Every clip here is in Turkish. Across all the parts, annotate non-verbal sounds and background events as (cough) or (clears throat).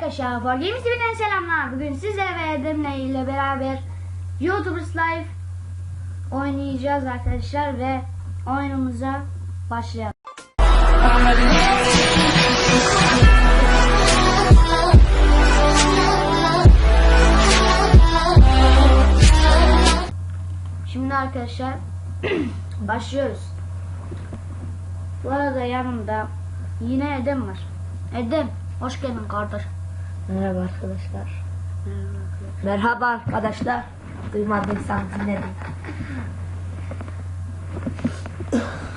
arkadaşlar, For Games TV'den selamlar. Bugün size ve Edemle ile beraber YouTubers Live oynayacağız arkadaşlar ve oyunumuza başlayalım. Şimdi arkadaşlar (clears throat) başlıyoruz. Bu arada yanımda yine Edem var. Edem, hoş geldin kardeş. Merhaba arkadaşlar. Merhaba arkadaşlar. Duymadıysan dinledim.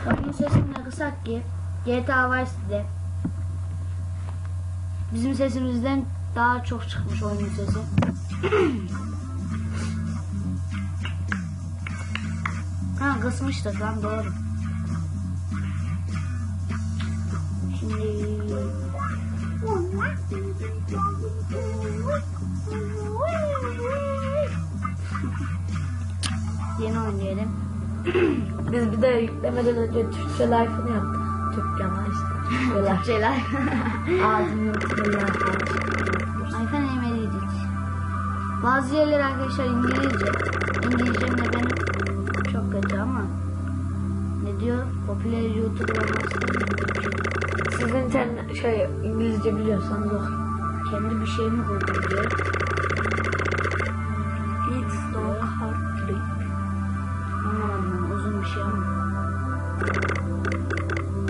Oyunun sesini kısak ki GTA Vice bizim sesimizden daha çok çıkmış oyunun sesi. (clears throat) ha kısmıştık lan doğru. Şimdi yeni oynayalım. (clears throat) Biz bir de yüklemeden önce Türkçe life'ını yaptık. Türkçe işte. Türkçe Şeyler. Ağzını yutmuyorlar. iPhone emeliydik. Bazı yerler arkadaşlar İngilizce. İngilizcem de benim çok kötü ama ne diyor? Popüler Siz internet şey İngilizce biliyorsanız okuyun. kendi bir şeyimi buldum diyor. It's so hard to read. Anlamadım ben uzun bir şey ama.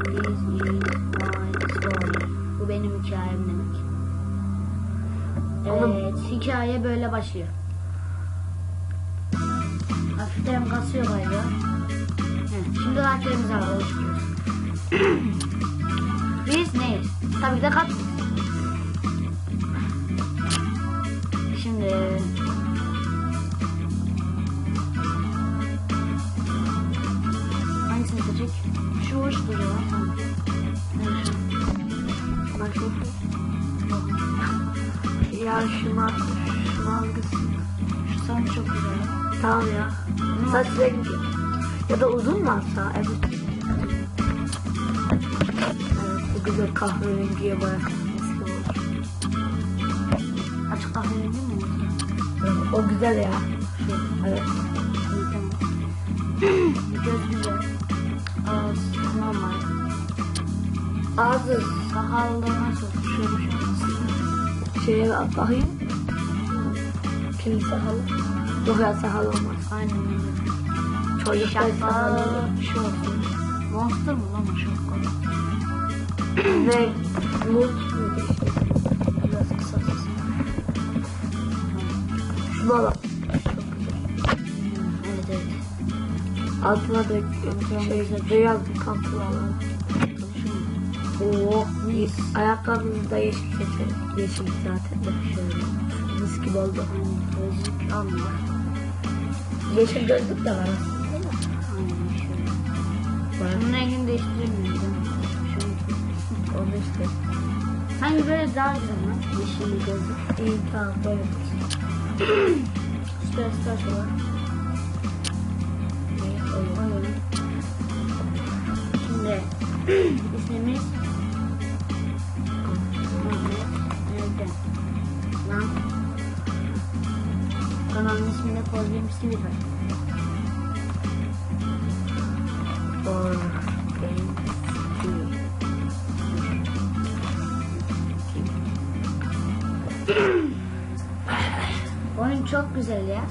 This is my story. Bu benim hikayem demek. Oğlum. Evet, hikaye böyle başlıyor. Hafiften kasıyor galiba. Heh, şimdi karakterimizi (clears throat) oluşturuyoruz. Saç rengi. Ya da uzun mu alsa? Evet. Evet bu güzel kahverengiye bayağı. Açık kahverengi mi? Evet, o güzel ya. Şu. Evet. Göz güzel. Ağız normal. Ağzı? Şöyle bir şey. şeye bak bakayım. Kim sahalı? Ya sahalı olmaz. Aynen öyle. Çocuklar Şapka. olur. Şu olsun. Monster mı lan o şapka? Ne? Mut muydu işte? Biraz kısa ses. Şunu alalım. Evet evet. Altına da şey beyaz bir kampı alalım. Oo, Mis. ayakkabımızı da yeşil seçelim. Yeşil zaten de şöyle. Mis gibi oldu. Aynen. Gözlük almıyor. Yeşil gözlük de var aslında. Aynen. Bunun rengini değiştiremiyoruz. Şunu. Onu işte. Sanki böyle daha güzel lan. Yeşil gözlük. İyi tamam böyle. Süper süper var. Şimdi (clears throat) ismimiz Kozbim Sivil var. Oyun çok güzel ya.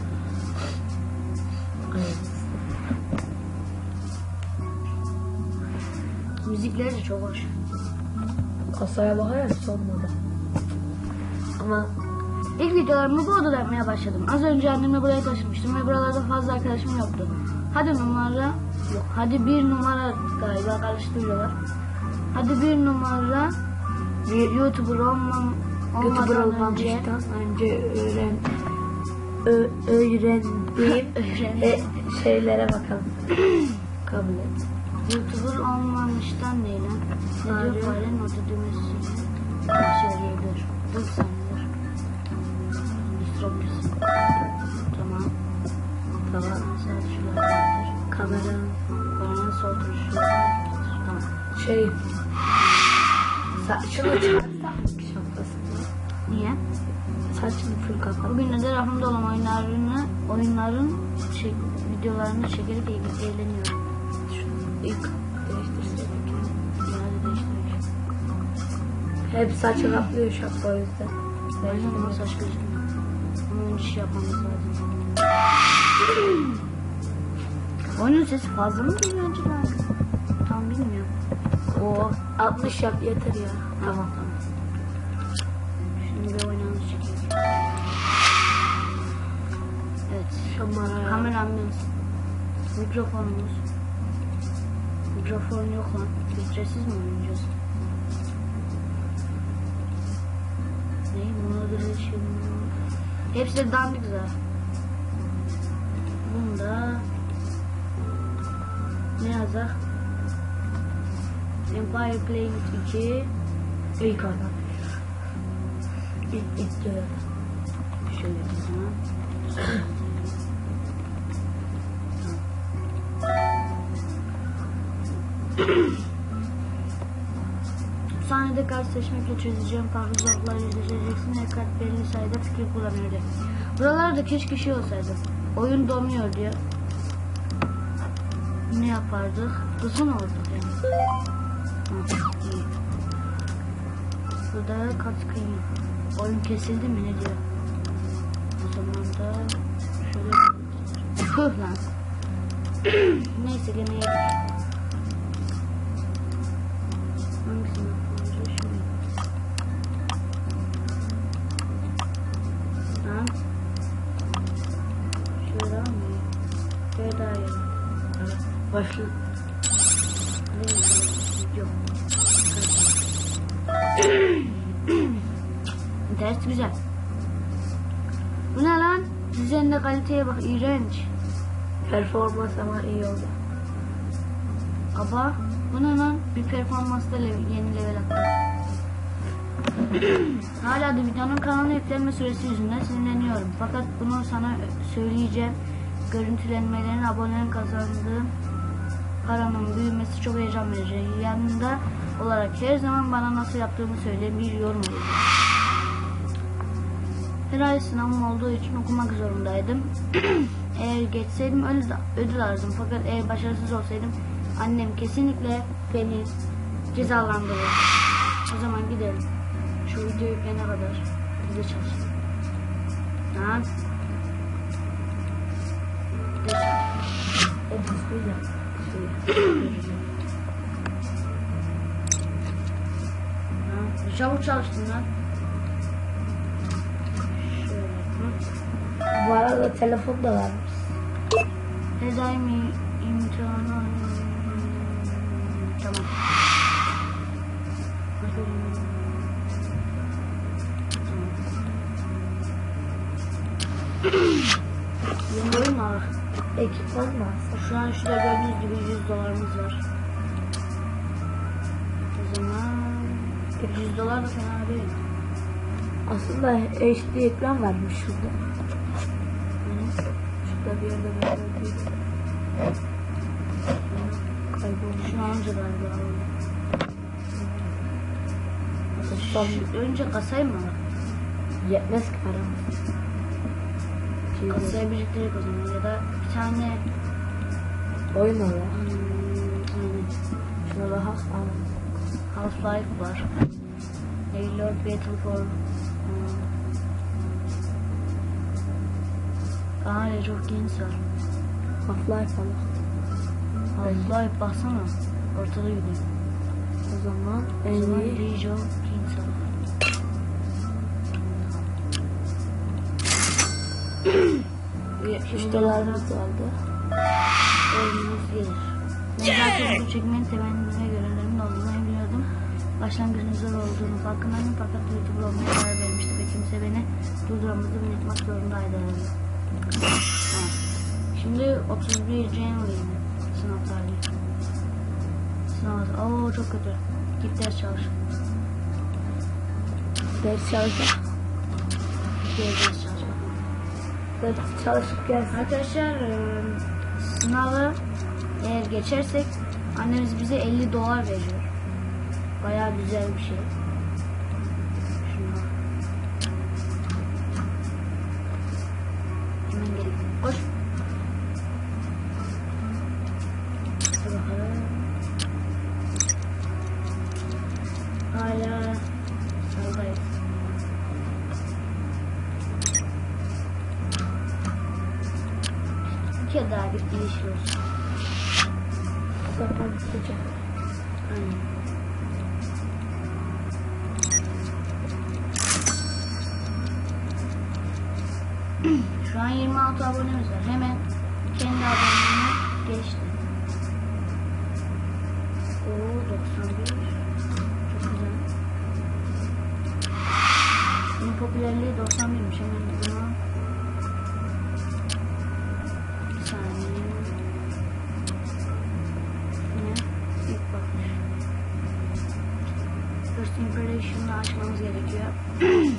Evet. Müzikleri de çok hoş. Kasaya bakar sormadı. Ama İlk videolarımı bu odada yapmaya başladım. Az önce annemle buraya taşınmıştım ve buralarda fazla arkadaşım yoktu. Hadi numara yok. Hadi bir numara galiba karıştırıyorlar. Hadi bir numara bir YouTuber olmam YouTuber olmamıştan önce öğren ö, öğrendiğim (laughs) Öğren- e, şeylere bakalım. (clears throat) Kabul et. YouTuber olmamıştan neyle? Ne diyor fare notu düğmesi söyleyebilir. Dur sen Distrobüs. Tamam. Tamam. Şuraya kaldır. Kamera Bana sol tuşu. Tamam. şey sa, şunu çıkarsak şapkasını. Niye? Saçını full kapat. Bugün de rafımda olan oyunlarını, oyunların şey, videolarını çekerek eğ- eğleniyorum. İlk değiştirseydik. Yani değiştirmek. Hep saçı kaplıyor şapka o yüzden. Yüzden ama saç gözükmüyor. Onun iş yapmamız lazım. Oyunun sesi fazla mı geliyor acaba? Tam bilmiyorum. O 60 yap yeter ya. Tamam tamam. Şimdi bir oynanış çekelim. Evet. Şamara. Kameramız. Mikrofonumuz. Mikrofon yok lan. Filtresiz mi oynayacağız? Ne? Moderation. Hepsi de dandik zaten. Bunda ne yazar? Empire Playing 2 İlk adam. İlk ilk kart seçmekle çözeceğim farklı zorluklar yüzleşeceksin ve kart belli sayıda kullanıyor diyor. Buralarda keşke şey olsaydı. Oyun donuyor diyor. Ne yapardık? Uzun oldu yani. Hı, iyi. Burada kart. Oyun kesildi mi ne diyor? O zaman da şöyle Püh lan. (clears throat) Neyse gene yedik. Güzel. Bu ne lan? Düzenle kaliteye bak iğrenç. Performans ama iyi oldu. Aba bu ne lan? Bir performansta yeni level attı. (clears throat) Hala da videonun kanalına yüklenme süresi yüzünden sinirleniyorum. Fakat bunu sana söyleyeceğim. Görüntülenmelerin abonelerin kazandığı paranın büyümesi çok heyecan verici. Yanında olarak her zaman bana nasıl yaptığımı söyleyen bir yorum oldu. Her ay sınavım olduğu için okumak zorundaydım. (clears throat) eğer geçseydim ödül, alırdım. Fakat eğer başarısız olsaydım annem kesinlikle beni cezalandırır. O zaman gidelim. Şu video yüklene kadar biz de çalışalım. Ha? Çabuk çalıştın lan. Şöyle. Hı? Bu arada telefon da varmış. Her mi imtihanı Tamam. Mu var? Ekipman. Şu an şurada gördüğünüz gibi 100 dolarımız var. O zaman 100 dolar da fena değil. Aslında HD ekran varmış şurada. Bir yerde ben gördüydüm. Kaybolmuş. Anca galiba. Şu- Önce kasayı mı yetmez ki paramız. Şey, Kasaya biriktirip o zaman ya da bir tane oyun. Şuna bak. al. Half-Life var. Halo Battle for Age of Kings var. Half-Life al. Half-Life baksana. Ortada gidiyor. O zaman en iyi of Kings var. üç dolarımız vardı. Oyunumuz gelir. Ben zaten bu çekmenin temelinde görevlerimin olduğunu biliyordum. Başlangıcın zor olduğunu farkındaydım fakat YouTuber olmaya karar vermişti ve kimse beni durduramazdı beni etmek zorundaydı. Şimdi 31 January sınav tarihi. Sınav Oo çok kötü. Git ders çalış. Ders çalışıp, Gel ders çalış. ders çalışıp gelsin. Arkadaşlar e, sınavı eğer geçersek annemiz bize 50 dolar veriyor. Bayağı güzel bir şey. Hala aradayız. Bu kadar bir giriş var. Kapan sıcak. Aynen. (clears throat) Şu an 26 abonemiz var. Hemen kendi abonemi geçti. Oo 91. 50 90 demiş hemen buna bir saniye. Yine first impression'ı açmamız gerekiyor. (clears throat)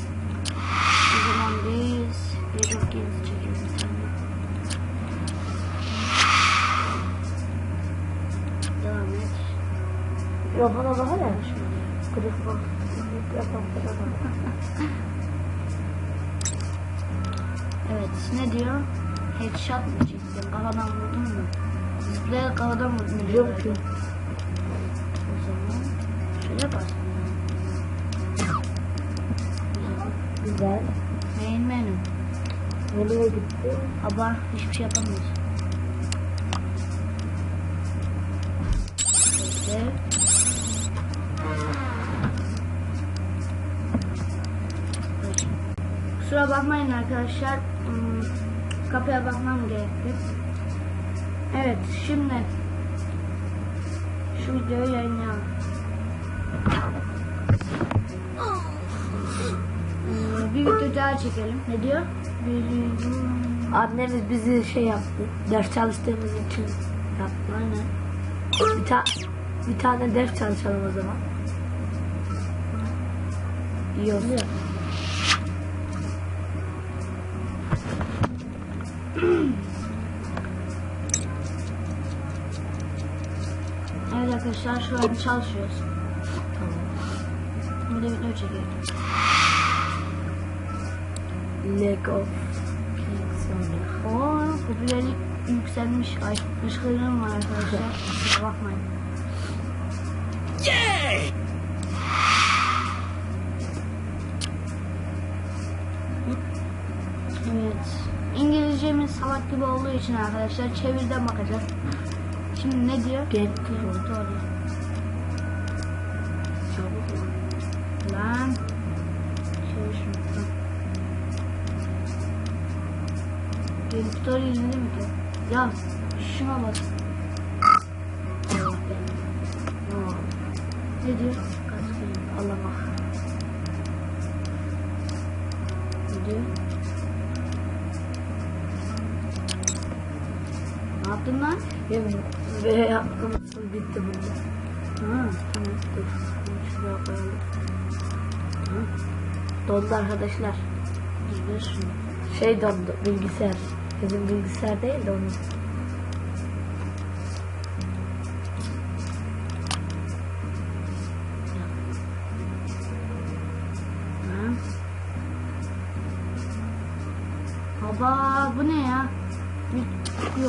O zaman biz Age of Games çekiyoruz bir devam et. Yok bana bana ne? Kırık bak. Kırık bak. Ne diyor? Headshot mı çektim? Kafadan vurdum mu? Zıplayarak kafadan vurdum. diyor. Yok ki. O zaman şöyle bas. Güzel. Main menü. Nereye gitti? Aba hiçbir şey yapamıyoruz. Bekle. Evet. Kusura bakmayın arkadaşlar. Hmm, Kapıya bakmam gerekti. Evet şimdi şu videoyu yayınlayalım. Hmm, Bir video daha çekelim. Ne diyor? Annemiz bizi şey yaptı. Ders çalıştığımız için yaptı. Aynen. Bir, ta bir tane ders çalışalım o zaman. İyi olsun. Evet arkadaşlar şu an çalışıyoruz. Tamam. Şimdi video çekiyoruz. Lego. Oo popülerlik yükselmiş. Ay ışkırığım var arkadaşlar. Kusura bakmayın. Evet. İngilizcemiz salak gibi olduğu için arkadaşlar çevirden bakacağız. Şimdi ne diyor? Tutorial. Lan. Şöyle şunu. Hı. Tutorial ne demek ya? Şuna bak. Ne diyor? Bak. Ne diyor? Ne yaptın lan? Yemin ve yaptığımız bitti bunda. Ha. Dondu arkadaşlar. Şey dondu bilgisayar. Bizim bilgisayar değil de onun. Baba bu ne ya? Bir, bir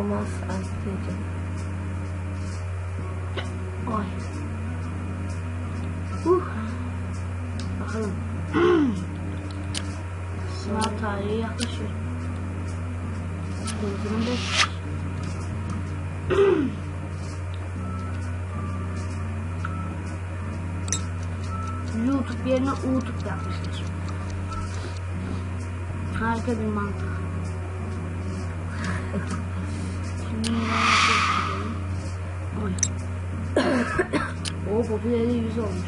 Performans arttırıcı. Ay. Uh. Bakalım. (clears throat) Sınav tarihi yaklaşıyor. 25. (clears throat) YouTube yerine YouTube yapmışlar. Harika bir mantık. (laughs) popülerliği 100 olmuş.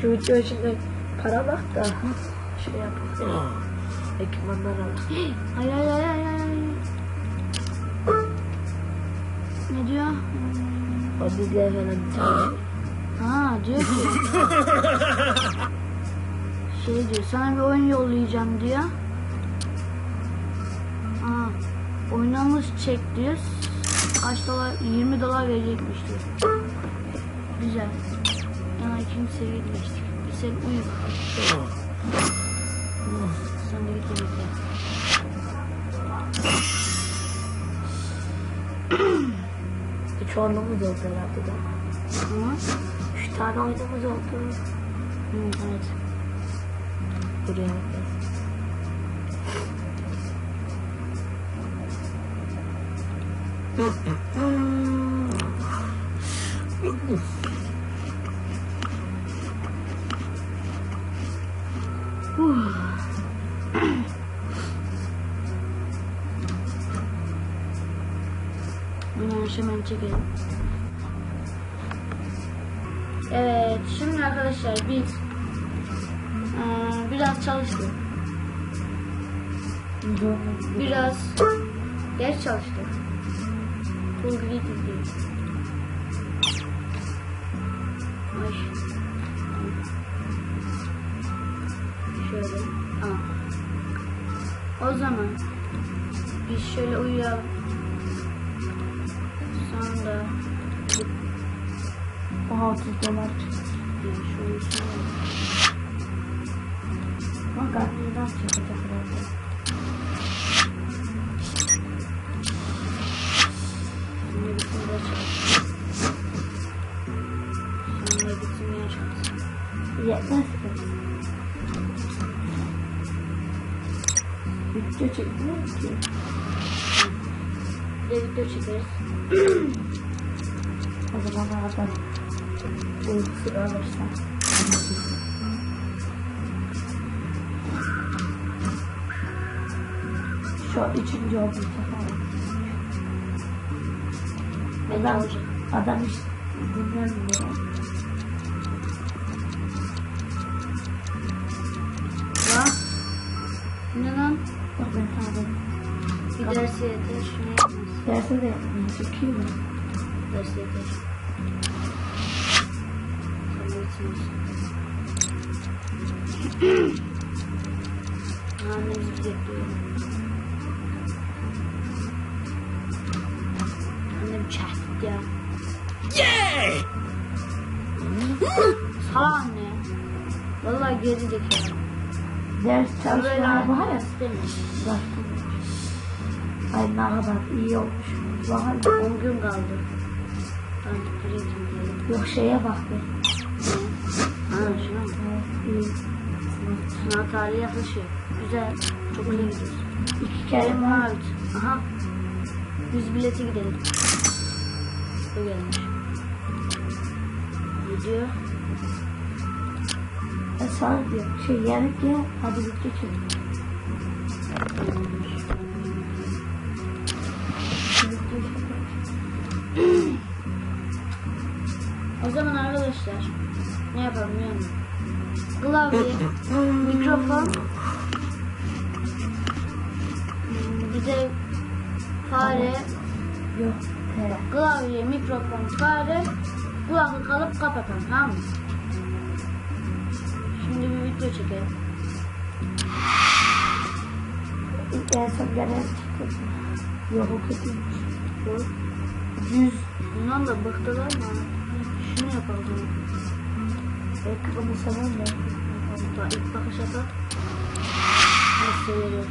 Şu video içinde para bak da şey yapalım. Ekipmanlar alalım. (gasps) Ay ay ay ay ay. Ne diyor? O bizle falan bir tane. Ha diyor ki. (laughs) şey diyor sana bir oyun yollayacağım diyor. Aa, oynamız çek diyor. Kaç dolar? 20 dolar verecekmiş diyor. Güzel. Yani ikinci seviyeye geçtik biz. sen uyu. Sen de git. Üç oyunumuz oldu herhalde de. Hı? Üç tane oyunumuz oldu. Hı, evet. Buraya bakacağız. Bunu hemen çekelim. Evet, şimdi arkadaşlar biz eee, biraz çalıştık. Biraz ders çalıştık. Kurguyu izledik. Ay. Şöyle. Aa. O zaman biz şöyle uyuyalım. Sonra Oha 30 dolar. şu uyusun. Ama karnından çıkacak herhalde. Yetmez ki. Video çekmiyor ki. Bir de video çekeriz. O zaman adam uykusu alırsa. Şu üçüncü oldu bu Adam, adam hiç dersi yeter. Şunu yapmaz. Derse de yapmayın. Çekiyor mu? Dersi yeter. Sonra bitsin. Annemiz bizi bekliyor. Annem çahtı ya. Sala anne ya. Vallahi geri zekalı. Ders çalışmalar var ya. İstemiyor. Bak. İyi olmuş. Bak 10 gün kaldı. Direkt gidelim. Yok şeye bak be. Ha şuna mı? Evet, iyi. Sınav tarihi yaklaşıyor. Güzel. Çok iyi gidiyoruz. İki kere Benim var. Aha. Yüz bileti gidelim. Bu gelmiş. Gidiyor. Ben sana diyorum. Şey yemek ye. Hadi git geçelim. Mikrofon, fare, kulaklık alıp kapatalım tamam mı? Şimdi bir video çekelim. En son gelen çıktı. Yok o kötüymüş. Bu. Yüz. Bundan da bıktılar mı? Şunu yapalım. Bunu seven de. Daha ilk bakış atar. Nasıl veriyor?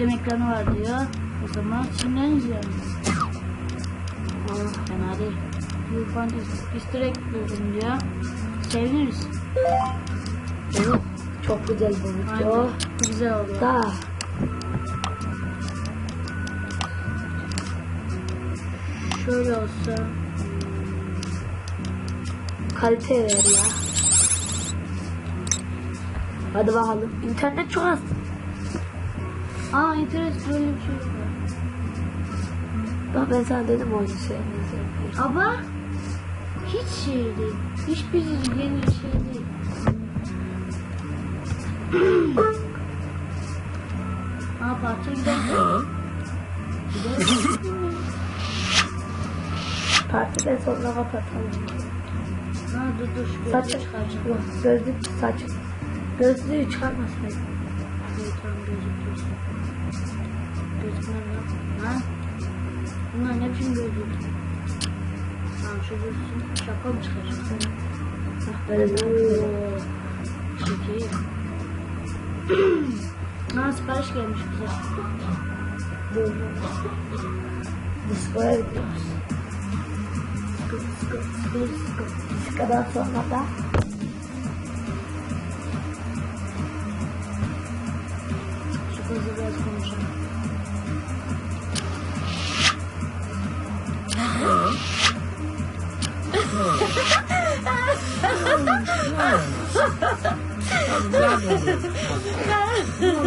Bekleme ekranı var diyor. O zaman şimdiden izleyelim. Oh, fena değil. Found easter egg buldum diyor. Seviniriz. Evet. Çok güzel bu video. Aynen. Güzel oluyor. Da. Şöyle olsa. Kalite ver ya. Hadi bakalım. İnternet çok az. Aa internet böyle bir şey var. Bak ben sana dedim oyunu sevmeyeceğim. Ama hiç şey değil. Hiçbir yeni şey değil. Aa parça gidelim. Gidelim. Partiden sonra kapatalım. Ha dur dur şu gözlüğü Saçı çıkaracağım. yok gözlük saçı. Gözlüğü çıkarmasın. Gözlük dursun. Gözlükler ne? Ha? Bunlar ne biçim gözlük? Tamam şu dursun. Şapka mı çıkaracağım? Bak böyle. Oo. Şekil. (clears throat) ha sipariş gelmiş bize. Diskoya gidiyoruz. Diskodan sonra da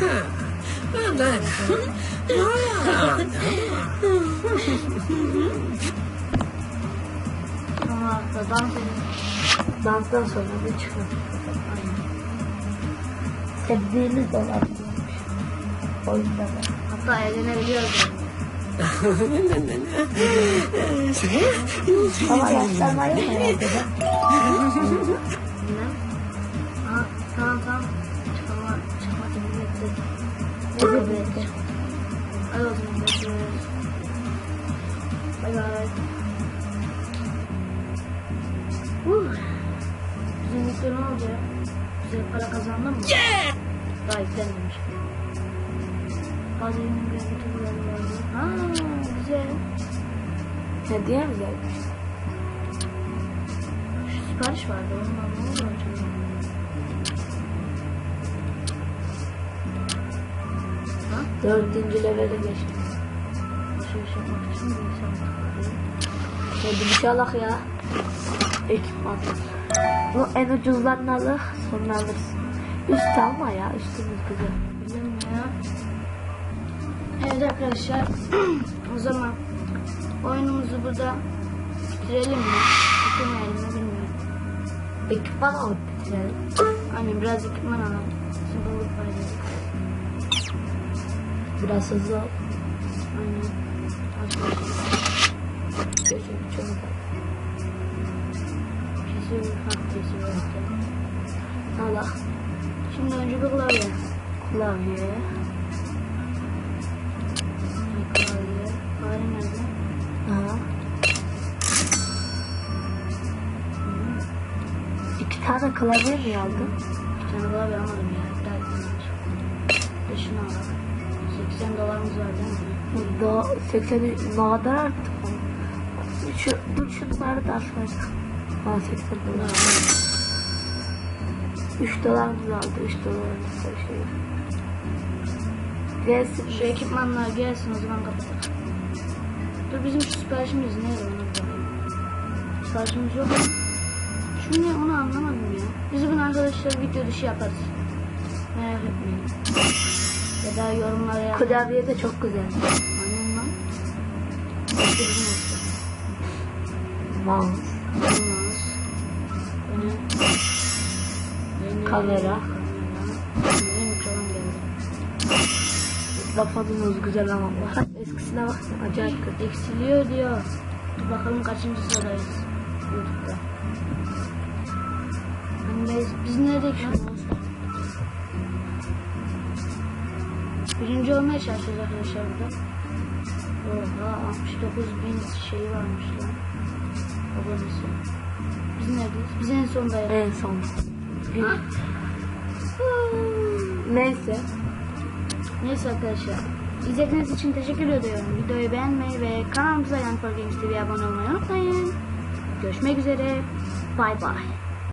bir şey da dans danstan sonra da çıkıyor. Tebdiliğimiz de var. O yüzden de. Hatta eğlenebiliyoruz. Ama yaşlanmayı mı herhalde zaman görüşürüz. Bay bay. Uh. Video ne oldu ya? Güzel para kazandın mı? Yeah! Daha yüklenmemiş. Bazı yeni bir youtuberlar vardı. Ha güzel. Hediye mi gelmiş? Şu sipariş vardı. Ondan ne oldu Dördüncü levele geçti. Alışveriş yapmak için bir insan tıklıyor. Hadi şey alak ya. Ekipman. Bu en ucuzlarını alır, sonra alırsın. Üst alma ya, üstümüz güzel. Bilmiyorum ya. Evet arkadaşlar. (clears throat) o zaman oyunumuzu burada bitirelim mi? Bitirmeyelim mi bilmiyorum. Ekipman alıp bitirelim. Hani biraz ekipman alalım. Sıvılık faydalı. Biraz hızlı ol. Aynen. Çok Kesiyor. Ha kesiyor. işte. Alak. Şimdi önce bir klavye. Klavye. Klavye. Fare nerede? Aha. İki tane klavye mi aldın? Bir tane klavye almadım ya. İptal ettim. Bir de şunu alalım. 80 dolarımız var değil mi? Daha 80 ne kadar arttı? Şu, dur şunları da açmayız. Ha 80 Bunu dolar. alalım. 3 dolarımız aldı. 3 dolarımız da şey. Gelsin. Şu ekipmanlar gelsin o zaman kapatalım. Dur bizim şu siparişimiz ne? Ona bir bakayım. Siparişimiz yok mu? Şu ne onu anlamadım ya. Biz bunu arkadaşlar video dışı yaparız. Merak etmeyin. Ya da yorumlara. Klavye de çok güzel. Aynen lan. Mouse. Yeni- Kamera. Mikrofonumuz güzel ama eskisine baksana acayip kötü. Eksiliyor diyor. Dur bakalım kaçıncı sıradayız YouTube'da. Biz, biz neredeyik lan? Birinci olmaya çalışıyoruz arkadaşlar burada. Oha 69 bin şey varmış lan. Abonesi. Biz neredeyiz? Biz en sondayız. En son. Ha? Neyse. Neyse arkadaşlar. İzlediğiniz için teşekkür ediyorum. Videoyu beğenmeyi ve kanalımıza Yan for Games TV'ye abone olmayı unutmayın. Görüşmek üzere. Bay bay.